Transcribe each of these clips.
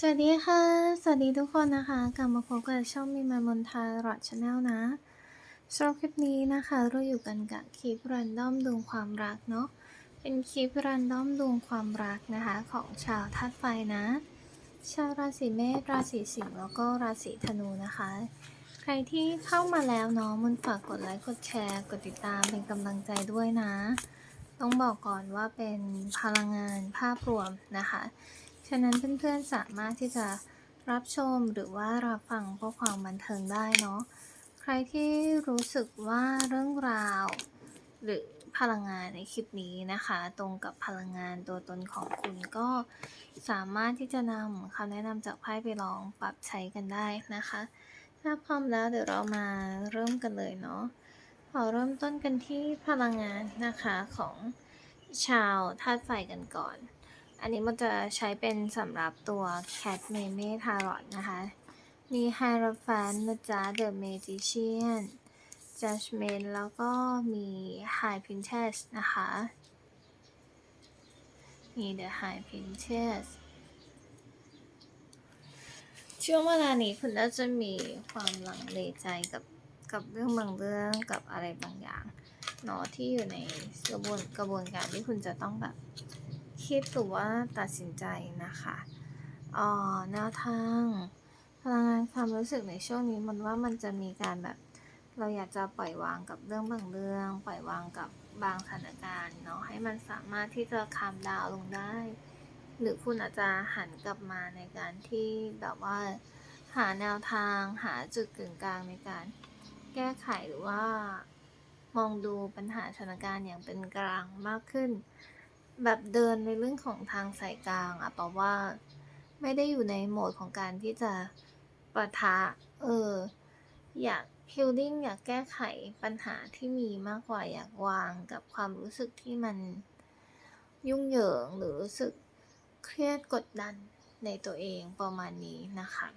สวัสดีค่ะ สวัสดีทุกคนนะคะ กลับมาพบกับช่องมีมามนทารอดชาแนลนะสำหรับคลิปนี้นะคะ เราอยู่กันกับคลิปรันดอมดวงความรักเนาะ เป็นคลิปรันดอมดวงความรักนะคะ ของชาวธาตุไฟนะ ชาวราศีเมษ ราศีสิงห์แล้วก็ราศีธนูนะคะ ใครที่เข้ามาแล้วเนาะมุนฝากกดไลค์ กดแชร์ กดติดตามเป็นกำลังใจด้วยนะ ต้องบอกก่อนว่าเป็นพลังงานภาพรวมนะคะ ฉะนั้นเพื่อนๆสามารถที่จะรับชมหรือว่ารับฟังเพื่อความบันเทิงได้เนาะ ใครที่รู้สึกว่าเรื่องราว หรือพลังงานในคลิปนี้นะคะ ตรงกับพลังงานตัวตนของคุณก็สามารถที่จะนำคำแนะนำจากไพ่ไปลองปรับใช้กันได้นะคะ ถ้าพร้อมแล้วเดี๋ยวเรามาเริ่มกันเลยเนาะขอเริ่มต้นกันที่พลังงานนะคะของชาวธาตุไฟกันก่อน อันนี้มันจะใช้เป็นสำหรับตัว Cat m e m e Tarot นะคะ มี Hierophant นะจ๊ะ The Magician Judgment แล้วก็มี High Priestess นะคะมี The High Priestess ช่วงเวลานี้คุณน่าจะมีความหลังเลใจกับกับเรื่องบางเรื่องกับอะไรบางอย่างเนาะที่อยู่ในกระบวนกระบวนการที่คุณจะต้องแบบ คิดหรือว่าตัดสินใจนะคะอ่อแนวทางพลังงานความรู้สึกในช่วงนี้มันว่ามันจะมีการแบบ เราอยากจะปล่อยวางกับเรื่องบางเรื่อง ปล่อยวางกับบางสถานการณ์เนาะให้มันสามารถที่จะคามดาวลงได้ หรือคุณอาจจะหันกลับมาในการที่แบบว่า หาแนวทางหาจุดกึ่งกลางในการแก้ไขหรือว่ามองดูปัญหาสถานการณ์อย่างเป็นกลางมากขึ้น แบบเดินในเรื่องของทางสายกลางอะเพราะว่าไม่ได้อยู่ในโหมดของการที่จะปะทะ เออ อยากฮิลลิ่งอยากแก้ไขปัญหาที่มีมากกว่าอยากวางกับความรู้สึกที่มันยุ่งเหยิงหรือรู้สึกเครียดกดดันในตัวเองประมาณนี้นะคะ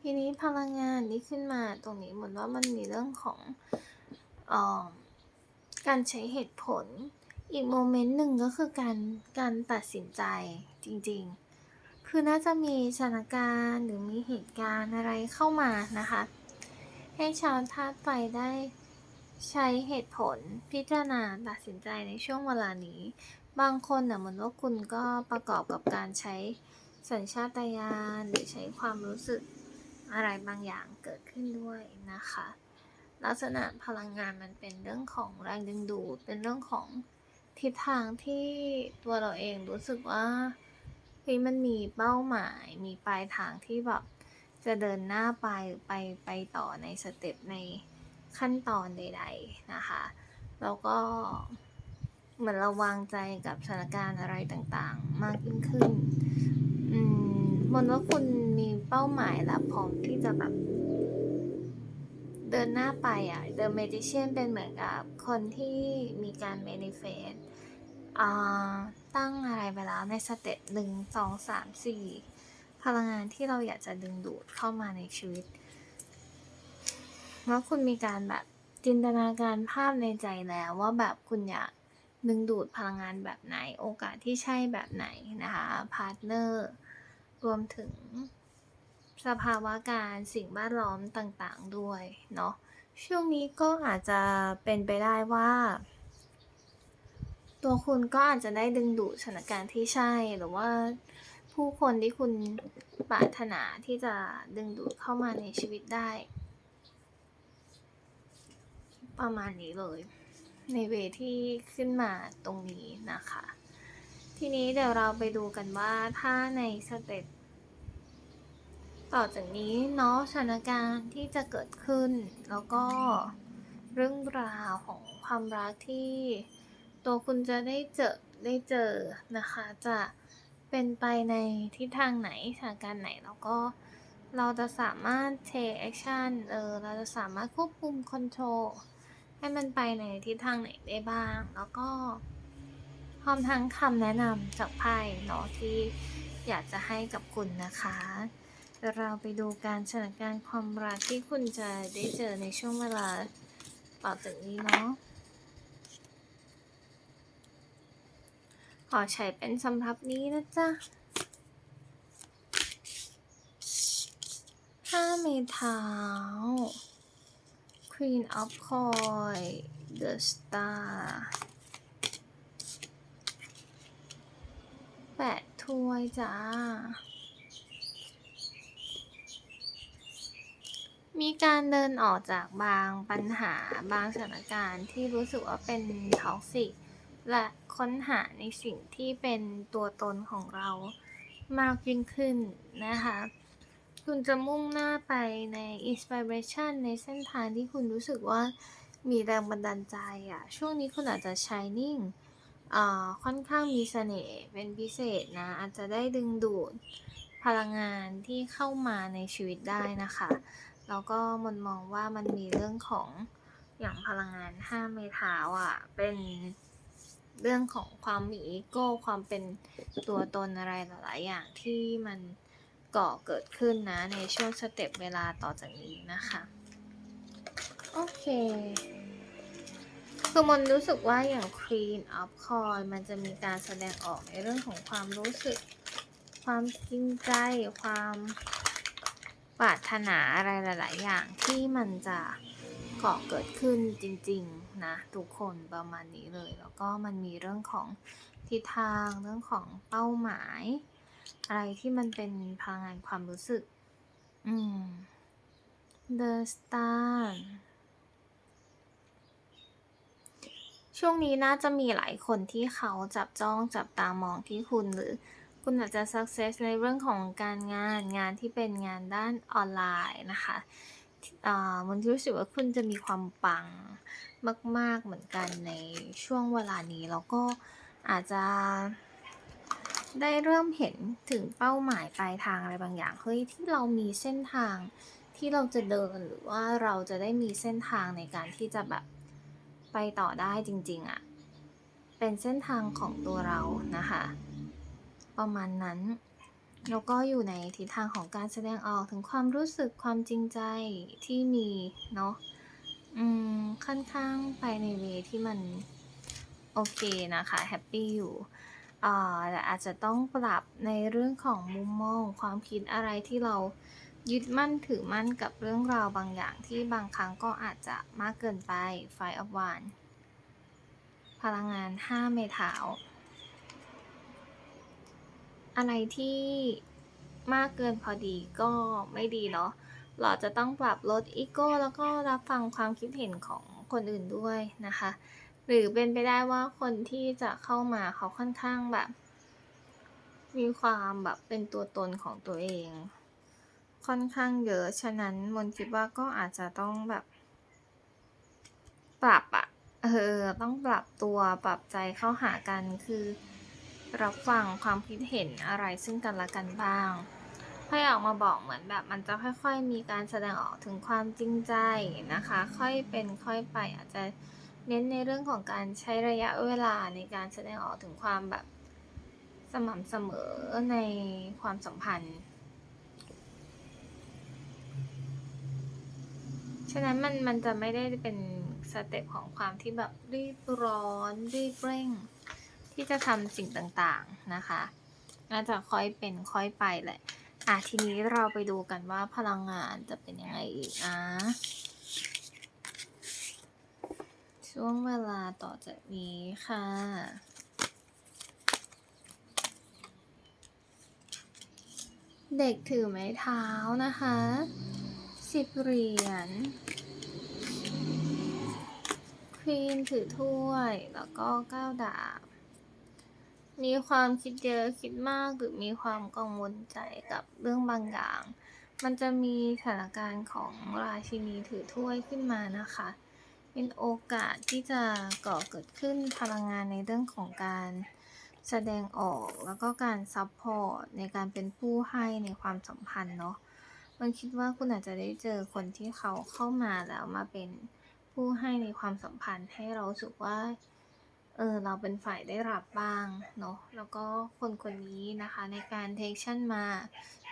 ทีนี้พลังงานที่ขึ้นมาตรงนี้เหมือนว่ามันมีเรื่องของออ การใช้เหตุผล อีกโมเมนต์หนึ่งก็คือการการตัดสินใจจริงๆ คือน่าจะมีสถานการณ์หรือมีเหตุการณ์อะไรเข้ามานะคะ ให้ชาวธาตุไฟได้ใช้เหตุผลพิจารณาตัดสินใจในช่วงเวลานี้ บางคนน่ะเหมือนว่าคุณก็ประกอบกับการใช้สัญชาตญาณหรือใช้ความรู้สึกอะไรบางอย่างเกิดขึ้นด้วยนะคะ ลักษณะพลังงานมันเป็นเรื่องของแรงดึงดูด เป็นเรื่องของทิศทางที่ตัวเราเองรู้สึกว่าเฮ้ยมันมีเป้าหมาย มีปลายทางที่แบบจะเดินหน้าไปไปไปต่อในสเต็ปในขั้นตอนใด ๆนะคะ แล้วก็เหมือนเราวางใจกับสถานการณ์อะไรต่างๆ มากยิ่งขึ้น อืมมนว่าคุณมีเป้าหมายและพร้อมที่จะแบบ เดินหน้าไปอะ The Magician เป็นเหมือนกับคนที่มีการ manifest ตั้งอะไรไปแล้วในสเต็ปหนึ่งสองสามสี่พลังงานที่เราอยากจะดึงดูดเข้ามาในชีวิตว่าคุณมีการแบบจินตนาการภาพในใจแล้วว่าแบบคุณอยากดึงดูดพลังงานแบบไหน โอกาสที่ใช่แบบไหนนะคะพาร์ทเนอร์รวมถึง สภาวะการสิ่งแวดล้อมต่างๆด้วยเนาะช่วงนี้ก็อาจจะเป็นไปได้ว่า ตัวคุณก็อาจจะได้ดึงดูดสถานการณ์ที่ใช่หรือว่าผู้คนที่คุณปรารถนาที่จะดึงดูดเข้ามาในชีวิตได้ ประมาณนี้เลย ในเวที่ขึ้นมาตรงนี้นะคะ ทีนี้เดี๋ยวเราไปดูกันว่าถ้าในสเต็ป ต่อจากนี้เนาะสถานการณ์ที่จะเกิดขึ้น แล้วก็เรื่องราวของความรักที่ ตัวคุณจะได้เจอได้เจอนะคะ จะเป็นไปในทิศทางไหนสถานการณ์ไหนแล้วก็เราจะสามารถ take action เออเราจะสามารถควบคุม control ให้มันไปในทิศทางไหนได้บ้าง แล้วก็พร้อมทั้งคำแนะนำจากไพ่เนาะที่อยากจะให้กับคุณนะคะ เราไปดูการสถานการณ์ความรักที่คุณจะได้เจอในช่วงเวลาต่อจากนี้เนาะ ขอใช้เป็นสำหรับนี้นะจ๊ะห้าเมทาว Queen of Coin The Star แปดถ้วยจ้า มีการเดินออกจากบางปัญหาบางสถานการณ์ที่รู้สึกว่าเป็นท็อกซิกและค้นหาในสิ่งที่เป็นตัวตนของเรามากยิ่งขึ้นนะคะ คุณจะมุ่งหน้าไปในอินสปิเรชันในเส้นทางที่คุณรู้สึกว่ามีแรงบันดาลใจอะ่ะ ช่วงนี้คุณอาจจะ shining อ่าค่อนข้างมีเสน่ห์เป็นพิเศษนะ อาจจะได้ดึงดูดพลังงานที่เข้ามาในชีวิตได้นะคะ แล้วก็มันมองว่ามันมีเรื่องของอย่างพลังงานห้าเมทาวอะ เป็นเรื่องของความมีอีโก้ ความเป็นตัวตนอะไรหลาย ๆ อย่างที่มันก่อเกิดขึ้นนะ ในช่วงสเต็ปเวลาต่อจากนี้นะคะ โอเค คือมันรู้สึกว่าอย่าง Queen of Coin มันจะมีการแสดงออกในเรื่องของความรู้สึก ความจริงใจ ความ ปรารถนาอะไรหลาย ๆ อย่างที่มันจะก่อเกิดขึ้นจริง ๆ นะ ทุกคนประมาณนี้เลย แล้วก็มันมีเรื่องของทิศทางเรื่องของเป้าหมาย อะไรที่มันเป็นพลังงานความรู้สึก อืม The Star ช่วงนี้น่าจะมีหลายคนที่เขาจับจ้องจับตามองที่คุณหรือ คุณอาจจะ success ในเรื่องของการงานงานที่เป็นงานด้านออนไลน์นะคะอ่ามันรู้สึกว่าคุณจะมีความปังมาก ๆ เหมือนกันในช่วงเวลานี้ แล้วก็อาจจะได้เริ่มเห็นถึงเป้าหมายปลายทางอะไรบางอย่างเฮ้ยที่เรามีเส้นทางที่เราจะเดินหรือว่าเราจะได้มีเส้นทางในการที่จะแบบไปต่อได้จริง ๆอะ่ะเป็นเส้นทางของตัวเรานะคะ ประมาณนั้น แล้วก็อยู่ในทิศทางของการแสดงออกถึงความรู้สึกความจริงใจที่มีเนาะอืมค่อนข้างไปในเวที่มันโอเคนะคะแฮปปี้อยู่อ่าแต่อาจจะต้องปรับในเรื่องของมุมมองความคิดอะไรที่เรายึดมั่นถือมั่นกับเรื่องราวบางอย่างที่บางครั้งก็อาจจะมากเกินไปไฟอัพวานพลังงาน 5 เมถาว อะไรที่มากเกินพอดีก็ไม่ดีเนาะเราจะต้องปรับลดอีโก้แล้วก็รับฟังความคิดเห็นของคนอื่นด้วยนะคะ หรือเป็นไปได้ว่าคนที่จะเข้ามาเขาค่อนข้างแบบ มีความแบบเป็นตัวตนของตัวเอง ค่อนข้างเยอะฉะนั้นมนคิดว่าก็อาจจะต้องแบบ ปรับอะเออต้องปรับตัวปรับใจเข้าหากันคือ รับฟังความคิดเห็นอะไรซึ่งกันและกันบ้างค่อยออกมาบอกเหมือนแบบมันจะค่อย ๆ มีการแสดงออกถึงความจริงใจนะคะ ค่อยเป็นค่อยไปอาจจะเน้นในเรื่องของการใช้ระยะเวลาในการแสดงออกถึงความแบบสม่ำเสมอในความสัมพันธ์ ฉะนั้นมันมันจะไม่ได้เป็นสเต็ปของความที่แบบรีบร้อนรีบเร่ง ที่จะทำสิ่งต่างๆนะคะน่าจะค่อยเป็นค่อยไปแหละอะทีนี้เราไปดูกันว่าพลังงานจะเป็นยังไงอีกอะช่วงเวลาต่อจากนี้ค่ะเด็กถือไม้เท้านะคะสิบเหรียญควีนถือถ้วย แล้วก็เก้าดาบ มีความคิดเยอะคิดมากหรือมีความกังวลใจกับเรื่องบางอย่าง มันจะมีสถานการณ์ของราชินีถือถ้วยขึ้นมานะคะ เป็นโอกาสที่จะก่อเกิดขึ้นพลังงานในเรื่องของการแสดงออกแล้วก็การซัพพอร์ตในการเป็นผู้ให้ในความสัมพันธ์เนาะมันคิดว่าคุณอาจจะได้เจอคนที่เขาเข้ามาแล้วมาเป็นผู้ให้ในความสัมพันธ์ให้เราสึกว่า เออเราเป็นฝ่ายได้รับบ้างเนาะแล้วก็คนคนนี้นะคะในการเทคชั่นมา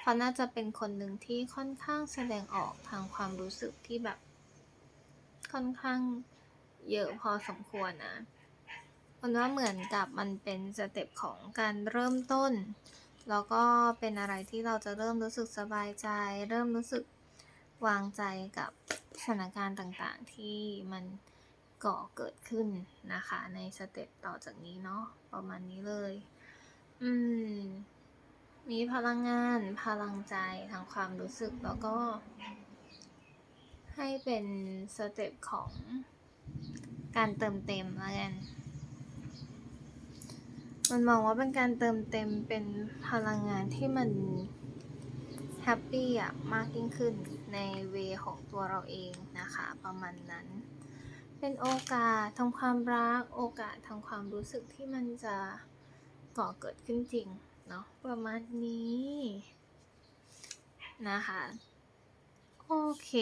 เขาน่าจะเป็นคนหนึ่งที่ค่อนข้างแสดงออกทางความรู้สึกที่แบบ ค่อนข้างเยอะพอสมควรนะมันว่าเหมือนกับมันเป็นสเต็ปของการเริ่มต้น แล้วก็เป็นอะไรที่เราจะเริ่มรู้สึกสบายใจ เริ่มรู้สึกวางใจกับสถานการณ์ต่างๆ ที่มัน ก่อเกิดขึ้นนะคะ ในสเต็ปต่อจากนี้เนาะประมาณนี้เลย อืม มีพลังงาน พลังใจทางความรู้สึกแล้วก็ ให้เป็นสเต็ปของการเติมเต็มแล้วกันมันมองว่าเป็นการเติมเต็มเป็นพลังงานที่มันแฮปปี้อะมากยิ่งขึ้นในเวของตัวเราเองนะคะ ประมาณนั้น เป็นโอกาสทางความรัก โอกาสทางความรู้สึกที่มันจะก่อเกิดขึ้นจริงเนาะประมาณนี้นะคะโอเค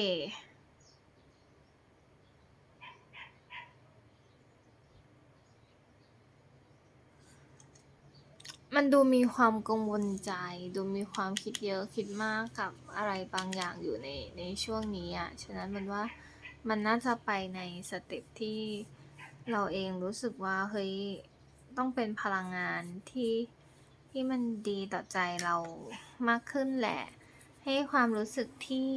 มันดูมีความกังวลใจ ดูมีความคิดเยอะคิดมากกับอะไรบางอย่างอยู่ในในช่วงนี้อะ ฉะนั้นมันว่า มันน่าจะไปในสเต็ปที่เราเองรู้สึกว่าเฮ้ยต้องเป็นพลังงานที่ที่มันดีต่อใจเรามากขึ้นแหละ ให้ความรู้สึกที่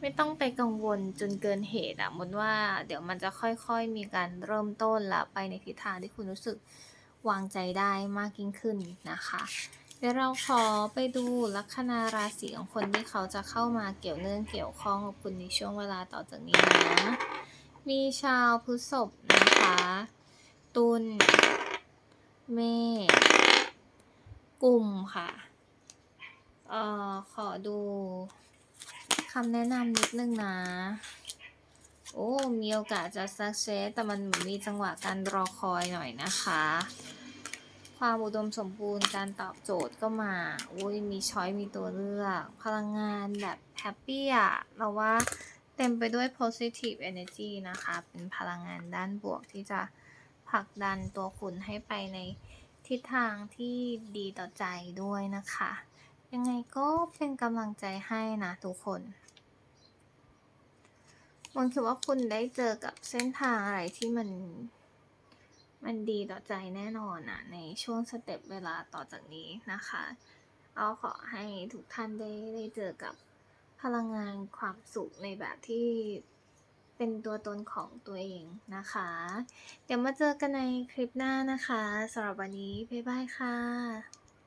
ไม่ต้องไปกังวลจนเกินเหตุอะมดว่าเดี๋ยวมันจะค่อยๆมีการเริ่มต้นละไปในทิศทางที่คุณรู้สึกวางใจได้มากยิ่งขึ้นนะคะ เดี๋ยวเราขอไปดูลัคนาราศีของคนที่เขาจะเข้ามาเกี่ยวเนื่องเกี่ยวข้องกับคุณในช่วงเวลาต่อจากนี้นะ มีชาวพฤษภนะคะ ตุล เมษกลุ่มค่ะ เอ่อ ขอดูคำแนะนำนิดนึงนะ โอ้ มีโอกาสจะ success แต่มันมีจังหวะการรอคอยหน่อยนะคะ ความอุดมสมบูรณ์การตอบโจทย์ก็มาอุ้ยมีช้อยมีตัวเลือก พลังงานแบบแฮปปี้อะเราว่าเต็มไปด้วย positive energy นะคะ เป็นพลังงานด้านบวกที่จะผลักดันตัวคุณให้ไปในทิศทางที่ดีต่อใจด้วยนะคะ ยังไงก็เป็นกำลังใจให้นะทุกคนมันคิดว่าคุณได้เจอกับเส้นทางอะไรที่มัน มันดีต่อใจแน่นอนอะในช่วงสเต็ปเวลาต่อจากนี้นะคะเอาขอให้ทุกท่านได้ได้เจอกับพลังงานความสุขในแบบที่เป็นตัวตนของตัวเองนะคะ เดี๋ยวมาเจอกันในคลิปหน้านะคะสำหรับวันนี้ บ๊ายบายค่ะ